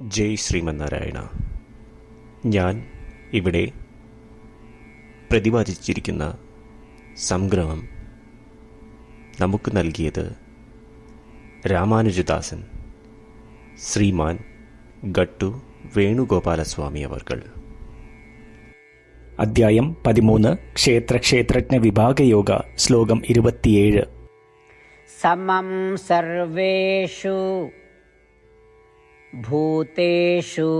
ജയ് ശ്രീമന്നാരായണ. ഞാൻ ഇവിടെ പ്രതിപാദിച്ചിരിക്കുന്ന സംഗ്രഹം നമുക്ക് നൽകിയത് രാമാനുജദാസൻ ശ്രീമാൻ ഗട്ടു വേണുഗോപാലസ്വാമി അവർകൾ. അദ്ധ്യായം പതിമൂന്ന് ക്ഷേത്രക്ഷേത്രജ്ഞ വിഭാഗയോഗ ശ്ലോകം ഇരുപത്തിയേഴ്. സമം സർവേഷു भूतेषु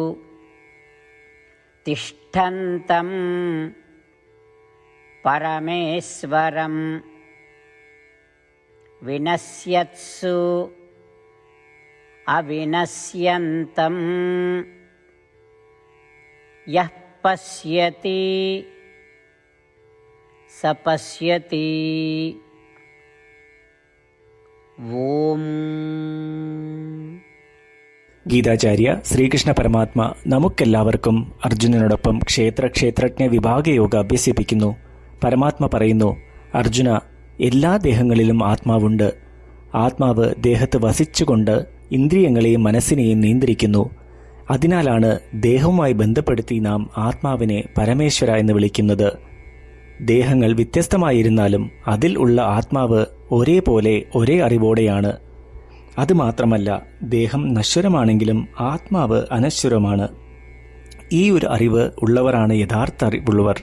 तिष्ठन्तं परमेश्वरं विनश्यत्सु अविनश्यन्तं यः पश्यति स पश्यति ഓം ഗീതാചാര്യ ശ്രീകൃഷ്ണ പരമാത്മ നമുക്കെല്ലാവർക്കും അർജുനനോടൊപ്പം ക്ഷേത്ര ക്ഷേത്രജ്ഞ വിഭാഗയോഗ അഭ്യസിപ്പിക്കുന്നു. പരമാത്മ പറയുന്നു അർജുന എല്ലാ ദേഹങ്ങളിലും ആത്മാവുണ്ട്. ആത്മാവ് ദേഹത്ത് വസിച്ചുകൊണ്ട് ഇന്ദ്രിയങ്ങളെയും മനസ്സിനെയും നിയന്ത്രിക്കുന്നു. അതിനാലാണ് ദേഹവുമായി ബന്ധപ്പെടുത്തി നാം ആത്മാവിനെ പരമേശ്വര എന്ന് വിളിക്കുന്നത്. ദേഹങ്ങൾ വ്യത്യസ്തമായിരുന്നാലും അതിൽ ഉള്ള ആത്മാവ് ഒരേപോലെ ഒരേ അറിവോടെയാണ്. അതുമാത്രമല്ല ദേഹം നശ്വരമാണെങ്കിലും ആത്മാവ് അനശ്വരമാണ്. ഈ ഒരു അറിവ് ഉള്ളവരാണ് യഥാർത്ഥ അറിവുള്ളവർ.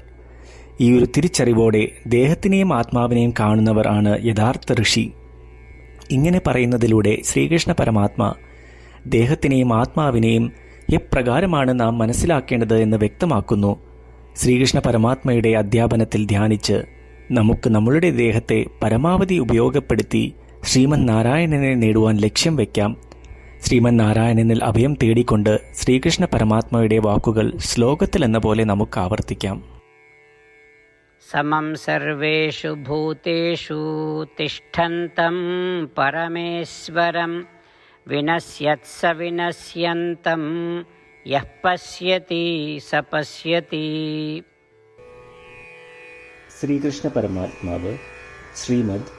ഈ ഒരു തിരിച്ചറിവോടെ ദേഹത്തിനെയും ആത്മാവിനെയും കാണുന്നവർ ആണ് യഥാർത്ഥ ഋഷി. ഇങ്ങനെ പറയുന്നതിലൂടെ ശ്രീകൃഷ്ണ പരമാത്മ ദേഹത്തിനെയും ആത്മാവിനെയും എപ്രകാരമാണ് നാം മനസ്സിലാക്കേണ്ടത് എന്ന് വ്യക്തമാക്കുന്നു. ശ്രീകൃഷ്ണ പരമാത്മയുടെ അധ്യാപനത്തിൽ ധ്യാനിച്ച് നമുക്ക് നമ്മളുടെ ദേഹത്തെ പരമാവധി ഉപയോഗപ്പെടുത്തി ശ്രീമന് നാരായണനെ നേടുവാൻ ലക്ഷ്യം വയ്ക്കാം ശ്രീമൻ നാരായണനിൽ അഭയം തേടിക്കൊണ്ട് ശ്രീകൃഷ്ണ പരമാത്മയുടെ വാക്കുകൾ ശ്ലോകത്തിൽ എന്ന പോലെ നമുക്ക് ആവർത്തിക്കാം. സമം സർവേഷു ഭൂതേഷു തിഷ്ഠന്തം പരമേശ്വരം. വിനശ്യത്സ വിനശ്യന്തം യഃ പശ്യതി സ പശ്യതി. ശ്രീകൃഷ്ണ പരമാത്മാവ് ശ്രീമദ്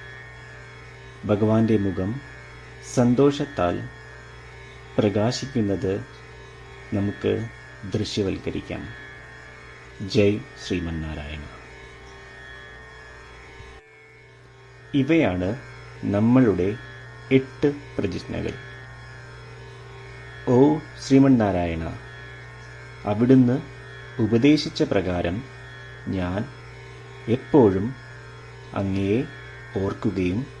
ഭഗവാന്റെ മുഖം സന്തോഷത്താൽ പ്രകാശിക്കുന്നത് നമുക്ക് ദൃശ്യവൽക്കരിക്കാം. ജയ് ശ്രീമന്നാരായണ. ഇവയാണ് നമ്മളുടെ എട്ട് പ്രതിജ്ഞകൾ. ഓ ശ്രീമന്നാരായണ അവിടുന്ന് ഉപദേശിച്ച പ്രകാരം ഞാൻ എപ്പോഴും അങ്ങയെ ഓർക്കുകയും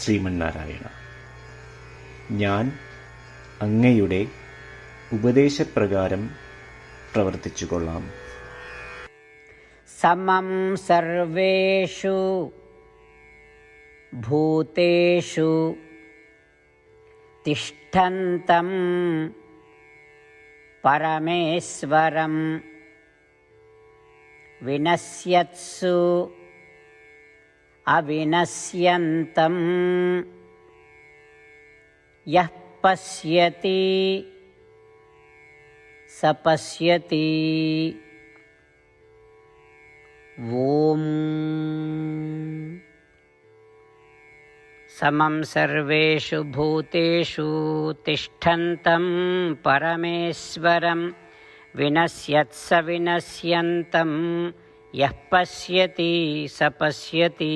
ശ്രീമന്നാരായണ ഞാൻ അങ്ങയുടെ ഉപദേശപ്രകാരം പ്രവർത്തിച്ചുകൊള്ളാം समं सर्वेषु भूतेषु तिष्ठन्तं परमेश्वरं विनश्यत्सु अविनश्यन्तं यः पश्यति स पश्यति। ॐ समं सर्वेषु भूतेषु तिष्ठन्तं परमेश्वरं विनश्यत्स विनश्यन्तं यः पश्यति स पश्यति